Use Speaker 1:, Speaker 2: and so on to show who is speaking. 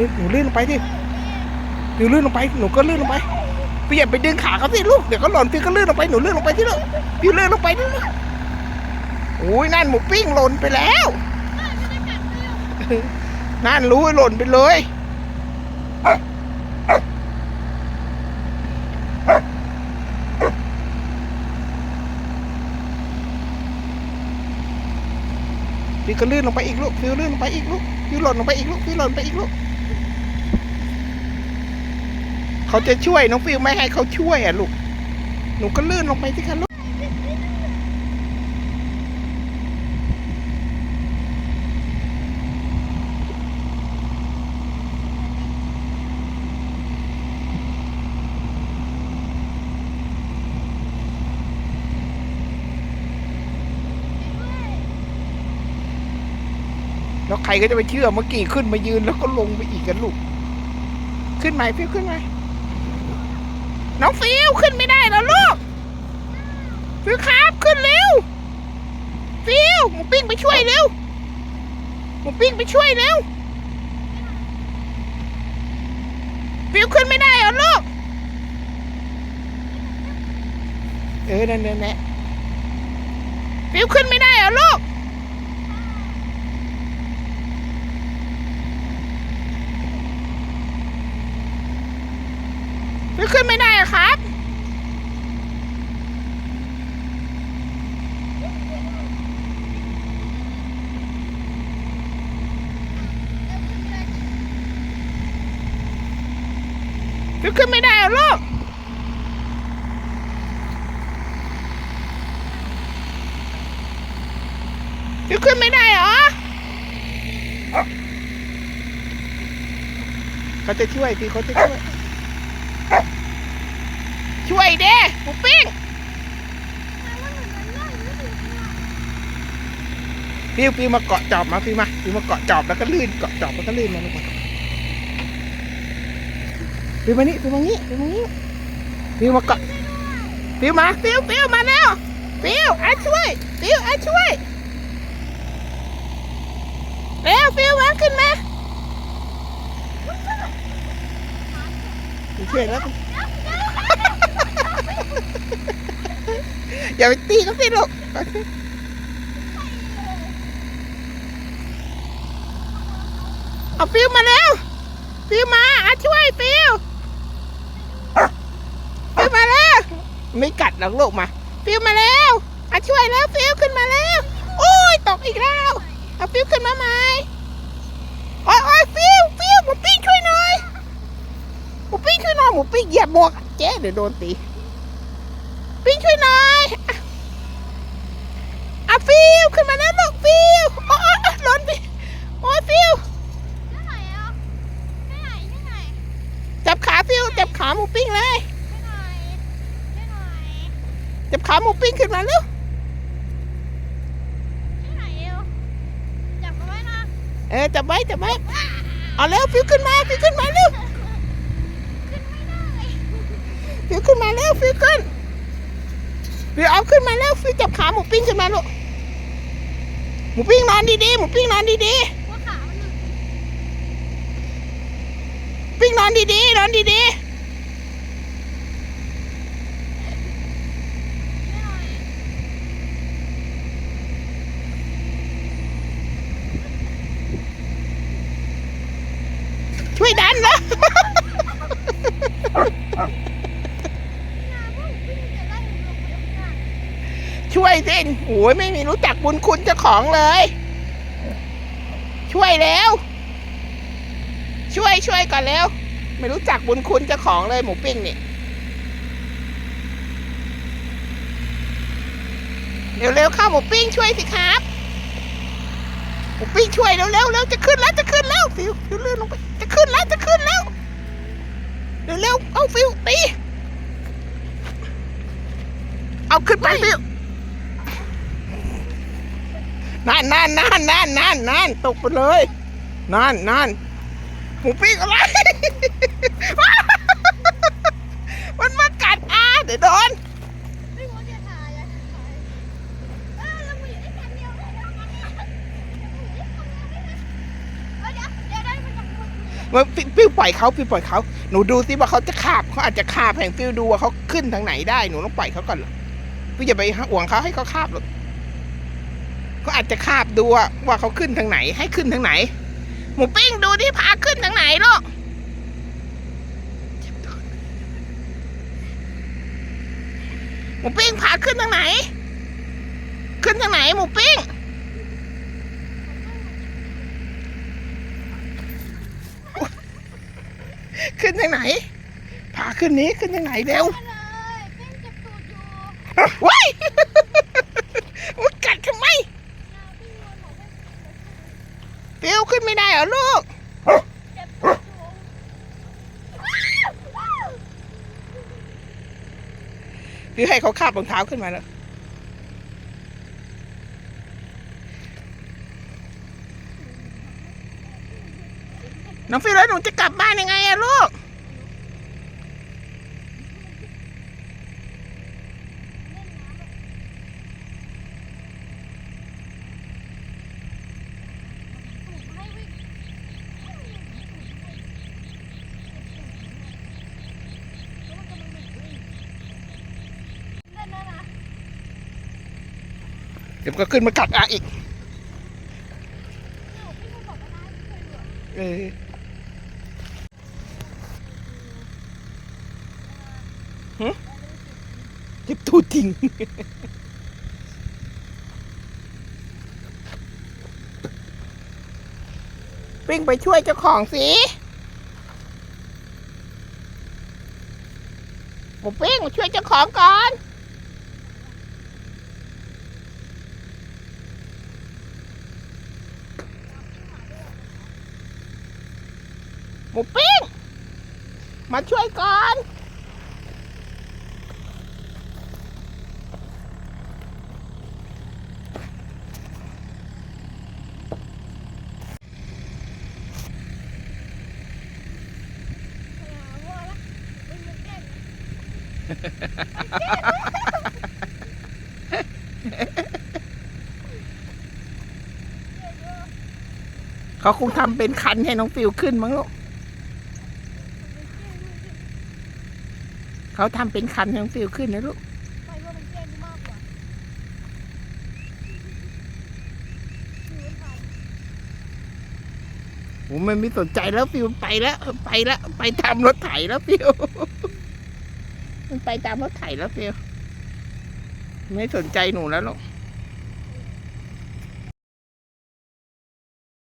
Speaker 1: ลื่นหนูลื่นลงไปดิฟิวลื่นลงไปหนูก็ลื่นลงไปพี่อย่าไปดึงขาเขาสิลูกเดี๋ยวเขาหล่นพี่ก็ลื่นลงไปหนูลื่นลงไปที่ลูกฟิวลื่นลงไปดิลูกโอ้ยนั่นหมูปิ้งหล่นไปแล้วนั่นรู้หล่นไปเลยพี่ก็ลื่นลงไปอีกลูกฟิวลื่นลงไปอีกลูกฟิวหล่นลงไปอีกลูกฟิวหล่นไปอีกลูก เขาจะช่วยน้องฟิวไม่ให้เขาช่วยอะลูก หนูก็ลื่นลงไปสิคะลูก แล้วใครก็จะไปเชื่อเมื่อกี้ขึ้นมายืนแล้วก็ลงไปอีกกันลูก ขึ้นไหมฟิวขึ้นไหม น้องฟิวขึ้นไม่ได้แล้วลูกฟิวครับขึ้นเร็วฟิวหมูปิ้งไปช่วยเร็วหมูปิ้งไปช่วยเร็วฟิวขึ้นไม่ได้เหรอลูกเออนั่นนั่นแหละฟิวขึ้นไม่ได้เหรอลูก ไม่ขึ้นไม่ได้อะครับไม่ขึ้นไม่ได้หรอลูกไม่ขึ้นไม่ได้เหรอเขาจะช่วยพี่เขาจะช่วย ช่วยเด้หมูปิ้งฟิวฟิวมาเกาะจอบมาฟิวมาฟิวมาเกาะจอบแล้วก็ลื่นเกาะจอบแล้วก็ลื่นมาลงมาฟิวมานี่ฟิวมานี่ฟิวมานี่ฟิวมาเกาะฟิวมาฟิวฟิวมาแล้วฟิวอาช่วยฟิวอาช่วยเร็วฟิวมาขึ้นมาฟิวช่วยแล้ว อย่าไปตีเขาสิลูกเอาฟิวมาแล้ว ฟิวมาอาช่วยฟิวฟิวมาแล้ว ไม่กัดหรอกลูกมา ฟิวมาแล้วอาช่วยแล้วฟิวขึ้นมาแล้ว โอ้ยตกอีกแล้วเอาฟิวขึ้นมาใหมโอ้ยโอ้ยฟิวฟิวหมูปิ้งช่วยหน่อยหมูปิ้งช่วยหน่อยหมูปิ้งเหยียบหมวกเจ๊เดี๋ยวโดนตี ปิ้งช่วยหน่อยอะอะฟิวขึ้นมาแล้วลูกฟิวโอ้ยโอ้ยหล่นไปโอ้ยฟิวจับขาฟิวจับขา หมูปิ้งเลย จับขาหมูปิ้งขึ้นมาเร็วเออจับไว้จับไว้เอาเร็วฟิวขึ้นมาฟิวขึ้นมาเร็วฟิวขึ้นมาเร็วฟิวขึ้นฟิวเอาขึ้นมาเร็วฟิวจับขาหมูปิ้งขึ้นมาลูกหมูปิ้งนอนดีๆหมูปิ้งนอนดีๆปิ้งนอนดีๆนอนดีๆ ช่วยดันนะช่วยสิโอ้ยไม่มีรู้จักบุญคุณเจ้าของเลย ช่วยแล้ว ช่วยช่วยก่อนแล้ว ไม่รู้จักบุญคุณเจ้าของเลยหมูปิ้งนี่เร็วๆเข้าหมูปิ้งช่วยสิครับหมูปิ้งช่วยเร็วๆเร็วจะขึ้นแล้วจะขึ้นแล้วฟิวฟิวเลื่อนลงไปจะขึ้นแล้วจะขึ้นแล้วเร็วๆเอาฟิวตีเอา ขึ้นไปฟิวนั่นนั่นนั่นนั่นนั่นนั่นตกไปเลยนั่นนั่นหมูปิ้งอะไร มันมากัดอาเดี๋ยวโดนว่าฟิฟิวปล่อยเขาฟิวปล่อยเขา หนูดูสิว่าเขาจะคาบเขาอาจจะคาบแห่งฟิวดูว่าเขาขึ้นทางไหนได้ หนูต้องปล่อยเขาก่อนเหรอ ฟิวอย่าไปห่วงเขาให้เขาคาบหรอกเขาอาจจะคาบดูว่าว่าเขาขึ้นทางไหน ให้ขึ้นทางไหน หมูปิ้งดูที่พาขึ้นทางไหนลูกหมูปิ้งพาขึ้นทางไหน ขึ้นทางไหน หมูปิ้งขึ้นทางไหน พาขึ้นนี้ขึ้นทางไหนเร็ว
Speaker 2: มาเลยเป้งจับตูดอยู่
Speaker 1: ว้ายมันกัดทำไม
Speaker 2: นาพี่นว
Speaker 1: ขึ้นไม่ได้เหรอลูก
Speaker 2: เจ็บตูดอยู่
Speaker 1: ฟิวให้เขาคาบรองเท้าขึ้นมาแล้วน้องฟิวแล้วหนูจะกลับบ้านยังไงอะลูก
Speaker 2: ให้วิ่งเล่นนะนะ
Speaker 1: เดี๋ยวก็ขึ้นมากัดอาอีก
Speaker 2: พี่นวลบอกว่าได้ไม่เคยเหลือ
Speaker 1: เออหึเจ็บตูดจริงปิ้งไปช่วยเจ้าของสิหมูปิ้งมาช่วยเจ้าของก่อน หมูปิ้ง มาช่วยก่อน
Speaker 2: เล่น
Speaker 1: เขาคงทำเป็นคันให้น้องฟิวขึ้นมั้งลูก เขาทำเป็นคันให้น้องฟิวขึ้นนะลูก
Speaker 2: ไปว่ามันเก่งมากกว่าอยู่ไทย
Speaker 1: โอ้มันไม่สนใจแล้วฟิวไปแล้ว ไปแล้ว ไปตามรถไถแล้วฟิวมันไปตามรถไถแล้วฟิวไม่สนใจหนูแล้วหรอก